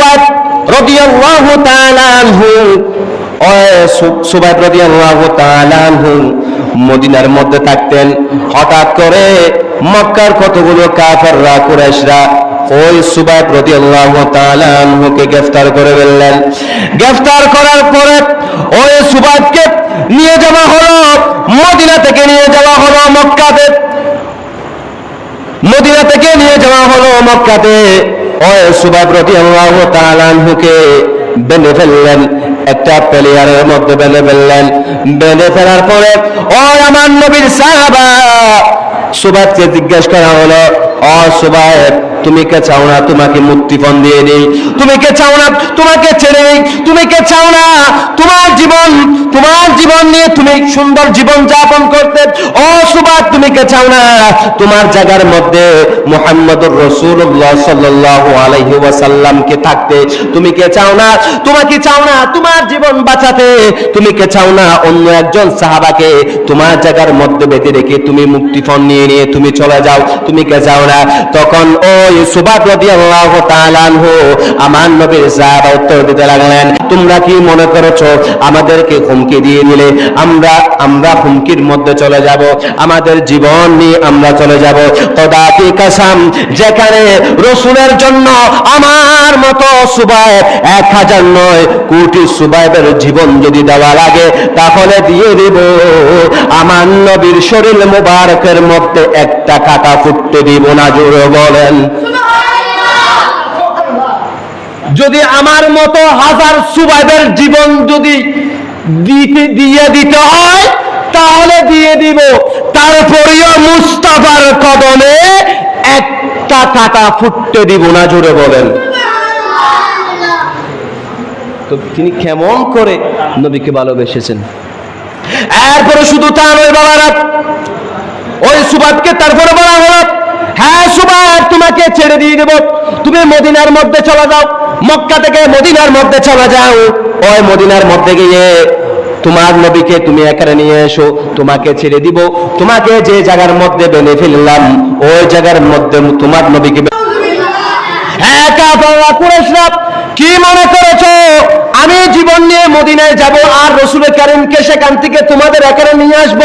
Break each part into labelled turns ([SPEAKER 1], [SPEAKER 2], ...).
[SPEAKER 1] সুবাদ মদিনার মধ্যে থাকতেন। হঠাৎ করে মক্কার কতগুলো কাফেররা, কুরাইশরা ওই সুবাদ রাদিয়াল্লাহু তাআলা আনহুকে গ্রেফতার করে ফেললেন। গ্রেফতার করার পরে ওই সুবাদকে নিয়ে যাওয়া হলো, মদিনা থেকে নিয়ে যাওয়া হলো মক্কাতে। মদিনা থেকে নিয়ে যাওয়া হলো মক্কাতে। ওই সুবাব আল্লাহ তালানহুকে বেঁধে ফেললেন, একটা প্লেয়ারের মধ্যে বেঁধে ফেললেন। বেঁধে ফেলার পরে, ওই আমার নবীর সাহাবা সুবাবকে জিজ্ঞেস করা হলো, ও সুবাব তুমি কে চাও না তোমাকে মুক্তিপণ দিয়ে নেই তুমি কে চাও না তোমাকে ছেড়ে নেই তুমি কে চাও না তোমার জীবন তোমার জীবন নিয়ে তুমি সুন্দর জীবন যাপন করতে? ও সুবাদ, তুমি কে চাও না তোমার জায়গার মধ্যে মোহাম্মদুর রসুল্লাহ সাল্লাহ আলাইহি ওয়াসাল্লামকে থাকতে? তুমি কে চাও না তোমাকে চাও না তোমার জীবন বাঁচাতে? তুমি কে চাও না অন্য একজন সাহাবাকে তোমার জায়গার মধ্যে বেঁধে রেখে তুমি মুক্তিপণ নিয়ে নিয়ে তুমি চলে যাও? তুমি কে চাও না? তখন ওই আমার নবীর সাহাবা উত্তর দিতে লাগলেন, তোমরা কি মনে করেছ আমাদেরকে হুমকি দিয়ে আমরা আমরা হুমকির মধ্যে চলে যাব, আমাদের জীবন নিয়ে আমরা চলে যাব। কদাপি কাসাম, যেখানে জন্য আমার মতো সুবাইব এক হাজার নয় কোটি সুবাইবের জীবন যদি দেওয়া লাগে, তাহলে দিয়ে দেব। আমার নবীর শরীর মুবারকের মধ্যে একটা কাটা ফুটতে দিব না, জোরে বলেন। যদি আমার মতো হাজার সুবাইবের জীবন যদি দিতে, দিয়ে দিতে হয়, তাহলে দিয়ে দিব। তারপরেও মুস্তাফার কদমে একটা কাটা ফুটতে দিব না, জোরে বলেন। তো তিনি কেমন করে নবীকে ভালোবেসেছেন? এরপরে শুধু তা নয়, বাবারা। ওই সুবাদকে তারপরে বলা হলো তোমাকে ছেড়ে দিয়ে দেব। তুমি মদিনার মধ্যে চলে যাও। মক্কা থেকে মদিনার মধ্যে চলে যাও। ওই মদিনার মধ্যে গিয়ে তোমার নবীকে তুমি এখানে নিয়ে এসো। তোমাকে ছেড়ে দিব। তোমাকে যে জায়গার মধ্যে বেঁধে ফেললাম ওই জায়গার মধ্যে তোমার নবীকে হ্যাঁ কাফাররা কি মনে করেছ? আমি জীবন নিয়ে মদিনায় যাব আর রসুল কারিমকে সেখান থেকে তোমাদের এখানে নিয়ে আসব।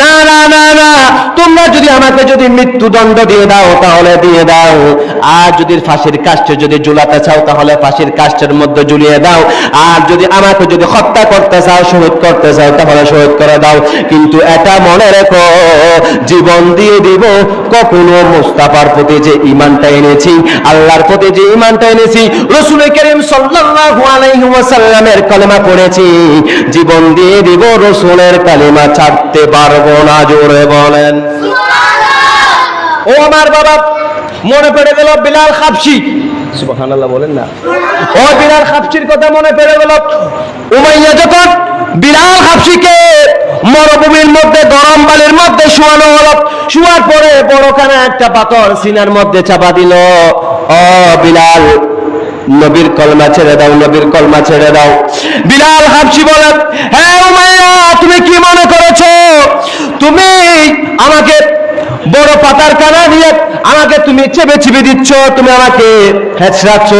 [SPEAKER 1] না না না না। তোমরা যদি আমাকে যদি মৃত্যুদণ্ড দিয়ে দাও, তাহলে দিয়ে দাও। আর যদি ফাঁসির কাষ্টে যদি ঝুলাতে চাও, তাহলে ফাঁসির কাষ্টের মধ্যে ঝুলিয়ে দাও। আর যদি আমাকে যদি হত্যা করতে চাও, শহীদ করতে চাও, তাহলে শহীদ করে দাও। কিন্তু এটা মনে রেখো, জীবন দিয়ে দিব কখনো মুস্তাফার প্রতি যে ইমানটা এনেছি, আল্লাহর প্রতি যে ইমানটা এনেছি, রসুল করিম সাল্লাল্লাহু আলাইহি ওয়াসাল্লামের কলেমা পড়েছি। জীবন দিয়ে দিব রসুলের কালিমা ছাড়তে পারব না জোরে বলেন। ও আমার বাবা মনে পড়ে গেল বিলাল খাপসি সুবহানাল্লাহ বলেন না। ও বিলাল খাপসির কথা মনে পড়ে গেল। উমাইয়া যখন বিলাল খাপসিকে মরুভূমির মধ্যে গরম বালির মধ্যে শোয়ানো হলো শোয়ার পরে বড়খানা একটা পাথর সিনার মধ্যে চাপা দিল। ও বিলাল নবীর কলমা ছেড়ে দাও, নবীর কলমা ছেড়ে দাও। বিলাল হাবসি বলে হ্যাঁ উমাইয়া, তুমি কি মনে করেছ? তুমি আমাকে বড় পাতার কানা দিয়ে আমাকে তুমি চেপে চেপে দিচ্ছ, তুমি আমাকে হেঁচড়াচ্ছ,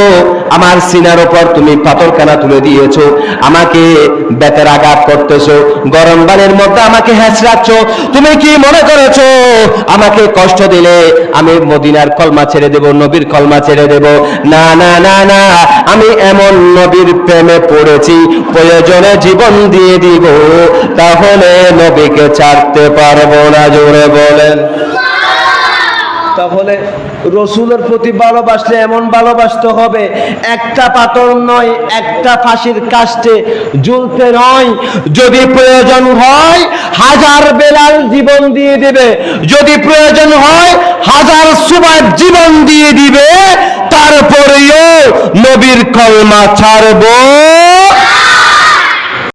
[SPEAKER 1] আমার সিনার ওপর তুমি পাথর কানা তুলে দিয়েছ, আমাকে বেতের আঘাত করতেছো, গরম বানের মধ্যে আমাকে হেঁচড়াচ্ছ। তুমি কি মনে করেছ, আমাকে কষ্ট দিলে আমি মদিনার কলমা ছেড়ে দেব, নবীর কলমা ছেড়ে দেব? না না না না, আমি এমন নবীর প্রেমে পড়েছি, প্রয়োজনে জীবন দিয়ে দিব, তাহলে নবীকে ছাড়তে পারব না, জোরে বলেন। তাহলে রসুলের প্রতি ভালোবাসলে এমন ভালোবাসতে হবে, একটা পাথর নয়, একটা ফাঁসির কাষ্টে ঝুলতে নয়। যদি প্রয়োজন হয়, হাজার বেলাল জীবন দিয়ে দিবে। যদি প্রয়োজন হয়, হাজার সুবাদ জীবন দিয়ে দিবে। তারপরেও নবীর কলমা ছাড়বো।